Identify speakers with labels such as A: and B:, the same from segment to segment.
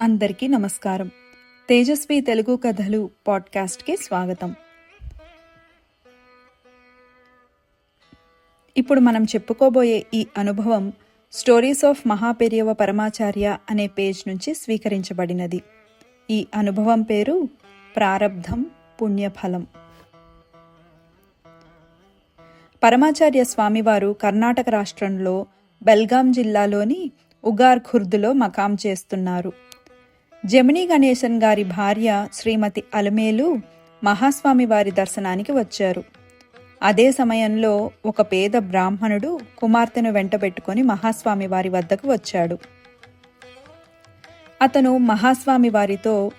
A: అందరికీ నమస్కారం. తేజస్వి తెలుగు కథలు పాడ్కాస్ట్కి స్వాగతం. ఇప్పుడు మనం చెప్పుకోబోయే ఈ అనుభవం స్టోరీస్ ఆఫ్ మహాపెరియవ పరమాచార్య అనే పేజ్ నుంచి స్వీకరించబడినది. ఈ అనుభవం పేరు ప్రారబ్ధం పుణ్యఫలం. పరమాచార్య స్వామివారు కర్ణాటక రాష్ట్రంలో బెల్గాం జిల్లాలోని ఉగార్ ఖుర్దులో మకాం చేస్తున్నారు. జమినీ గణేశన్ గారి భార్య శ్రీమతి అలమేలు మహాస్వామి వారి దర్శనానికి వచ్చారు. అదే సమయంలో ఒక పేద బ్రాహ్మణుడు కుమార్తెను వెంటబెట్టుకొని మహాస్వామి వారి వద్దకు వచ్చాడు. అతను మహాస్వామి వారితో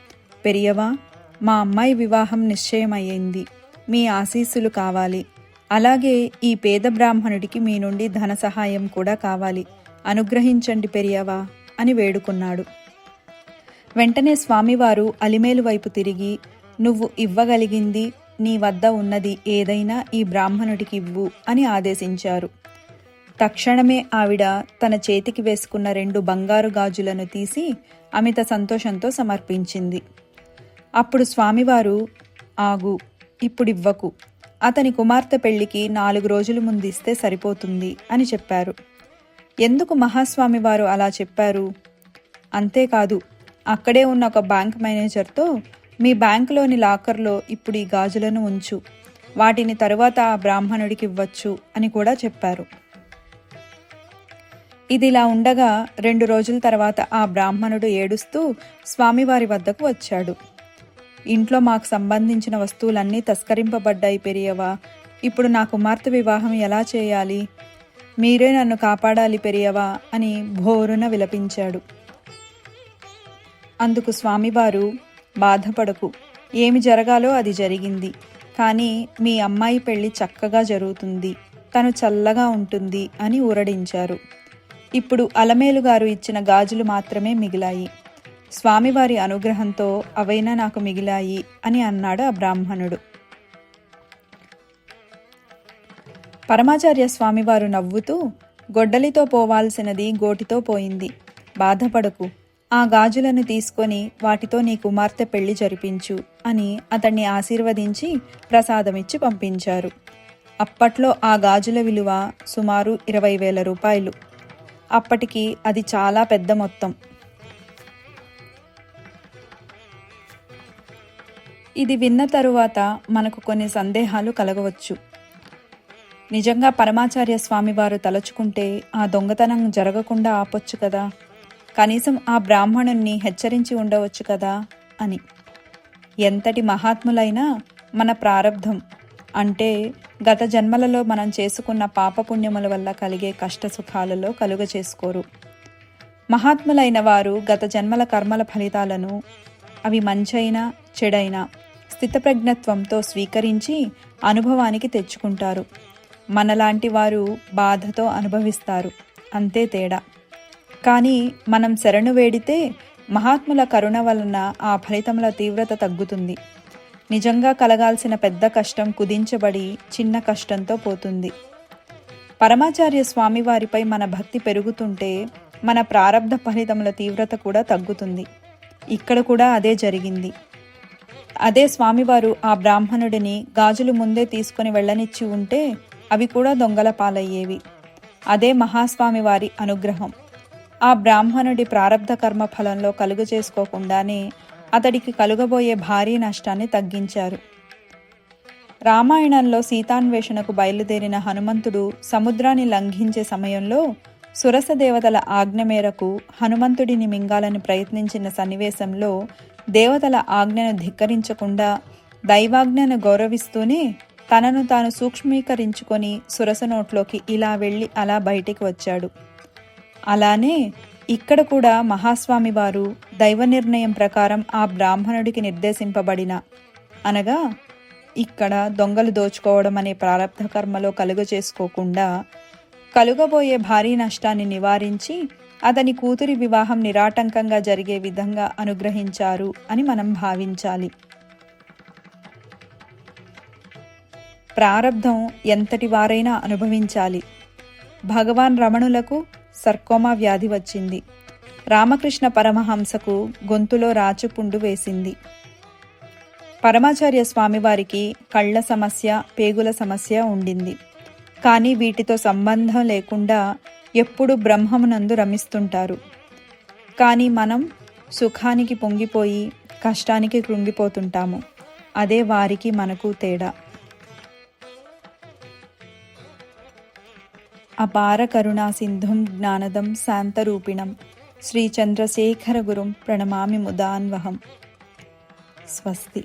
A: పెరియవా మా అమ్మాయి వివాహం నిశ్చయమయ్యింది. మీ ఆశీస్సులు కావాలి. అలాగే ఈ పేద బ్రాహ్మణుడికి మీ నుండి ధన సహాయం కూడా కావాలి. అనుగ్రహించండి పెరియవా అని వేడుకున్నాడు. వెంటనే స్వామివారు అలిమేలు వైపు తిరిగి నువ్వు ఇవ్వగలిగింది నీ వద్ద ఉన్నది ఏదైనా ఈ బ్రాహ్మణుడికి ఇవ్వు అని ఆదేశించారు. తక్షణమే ఆవిడ తన చేతికి వేసుకున్న రెండు బంగారు గాజులను తీసి అమిత సంతోషంతో సమర్పించింది. అప్పుడు స్వామివారు ఆగు ఇప్పుడివ్వకు అతని కుమార్తె పెళ్ళికి నాలుగు రోజుల ముందు ఇస్తే సరిపోతుంది అని చెప్పారు. ఎందుకు మహాస్వామివారు అలా చెప్పారు? అంతేకాదు అక్కడే ఉన్న ఒక బ్యాంక్ మేనేజర్తో మీ బ్యాంకులోని లాకర్లో ఇప్పుడు ఈ గాజులను ఉంచు. వాటిని తరువాత ఆ బ్రాహ్మణుడికి ఇవ్వచ్చు అని కూడా చెప్పారు. ఇదిలా ఉండగా రెండు రోజుల తర్వాత ఆ బ్రాహ్మణుడు ఏడుస్తూ స్వామివారి వద్దకు వచ్చాడు. ఇంట్లో మాకు సంబంధించిన వస్తువులన్నీ తస్కరింపబడ్డాయి పెరియవా? ఇప్పుడు నా కుమార్తె వివాహం ఎలా చేయాలి? మీరే నన్ను కాపాడాలి పెరియవా? అని భోరున విలపించాడు. అందుకు స్వామివారు బాధపడకు. ఏమి జరగాలో అది జరిగింది. కానీ మీ అమ్మాయి పెళ్ళి చక్కగా జరుగుతుంది. తను చల్లగా ఉంటుంది అని ఊరడించారు. ఇప్పుడు అలమేలు గారు ఇచ్చిన గాజులు మాత్రమే మిగిలాయి. స్వామివారి అనుగ్రహంతో అవైనా నాకు మిగిలాయి అని అన్నాడు ఆ బ్రాహ్మణుడు. పరమాచార్య స్వామివారు నవ్వుతూ గొడ్డలితో పోవాల్సినది గోటితో పోయింది. బాధపడకు. ఆ గాజులను తీసుకొని వాటితో నీ కుమార్తె పెళ్ళి జరిపించు అని అతన్ని ఆశీర్వదించి ప్రసాదమిచ్చి పంపించారు. అప్పట్లో ఆ గాజుల విలువ సుమారు ఇరవై వేల రూపాయలు. అప్పటికి అది చాలా పెద్ద మొత్తం. ఇది విన్న తరువాత మనకు కొన్ని సందేహాలు కలగవచ్చు. నిజంగా పరమాచార్య స్వామివారు తలుచుకుంటే ఆ దొంగతనం జరగకుండా ఆపొచ్చు కదా? కనీసం ఆ బ్రాహ్మణుణ్ణి హెచ్చరించి ఉండవచ్చు కదా? అని. ఎంతటి మహాత్ములైనా మన ప్రారంధం అంటే గత జన్మలలో మనం చేసుకున్న పాపపుణ్యముల వల్ల కలిగే కష్ట సుఖాలలో కలుగ చేసుకోరు. మహాత్ములైన వారు గత జన్మల కర్మల ఫలితాలను అవి మంచైనా చెడైనా స్థితప్రజ్ఞత్వంతో స్వీకరించి అనుభవానికి తెచ్చుకుంటారు. మనలాంటి వారు బాధతో అనుభవిస్తారు. అంతే తేడా. కానీ మనం శరణు వేడితే మహాత్ముల కరుణ వలన ఆ ఫలితముల తీవ్రత తగ్గుతుంది. నిజంగా కలగాల్సిన పెద్ద కష్టం కుదించబడి చిన్న కష్టంతో పోతుంది. పరమాచార్య స్వామి వారిపై మన భక్తి పెరుగుతుంటే మన ప్రారంధ ఫలితముల తీవ్రత కూడా తగ్గుతుంది. ఇక్కడ కూడా అదే జరిగింది. అదే స్వామివారు ఆ బ్రాహ్మణుడిని గాజులు ముందే తీసుకుని వెళ్ళనిచ్చి ఉంటే అవి కూడా దొంగల పాలయ్యేవి. అదే మహాస్వామి వారి అనుగ్రహం. ఆ బ్రాహ్మణుడి ప్రారంధ కర్మ ఫలంలో కలుగు చేసుకోకుండానే అతడికి కలుగబోయే భారీ నష్టాన్ని తగ్గించారు. రామాయణంలో సీతాన్వేషణకు బయలుదేరిన హనుమంతుడు సముద్రాన్ని లంఘించే సమయంలో సురస దేవతల ఆజ్ఞ మేరకు హనుమంతుడిని మింగాలని ప్రయత్నించిన సన్నివేశంలో దేవతల ఆజ్ఞను ధిక్కరించకుండా దైవాజ్ఞను గౌరవిస్తూనే తనను తాను సూక్ష్మీకరించుకొని సురస నోట్లోకి ఇలా వెళ్ళి అలా బయటికి వచ్చాడు. అలానే ఇక్కడ కూడా మహాస్వామి వారు దైవ నిర్ణయం ప్రకారం ఆ బ్రాహ్మణుడికి నిర్దేశింపబడిన. అనగా ఇక్కడ దొంగలు దోచుకోవడం అనే ప్రారంభ కర్మలో కలుగ చేసుకోకుండా కలుగబోయే భారీ నష్టాన్ని నివారించి అతని కూతురి వివాహం నిరాటంకంగా జరిగే విధంగా అనుగ్రహించారు అని మనం భావించాలి. ప్రారబ్ధం ఎంతటి వారైనా అనుభవించాలి. భగవాన్ రమణులకు సర్కోమా వ్యాధి వచ్చింది. రామకృష్ణ పరమహంసకు గొంతులో రాచుపుండు వేసింది. పరమాచార్య స్వామివారికి కళ్ళ సమస్య పేగుల సమస్య ఉండింది. కానీ వీటితో సంబంధం లేకుండా ఎప్పుడు బ్రహ్మమునందు రమిస్తుంటారు. కానీ మనం సుఖానికి పొంగిపోయి కష్టానికి కృంగిపోతుంటాము. అదే వారికి మనకు తేడా. అపార కరుణా సింధుం జ్ఞానదం శాంతరూపిణం. శ్రీచంద్రశేఖర గురుం ప్రణమామి ముదాన్వహం. స్వస్తి.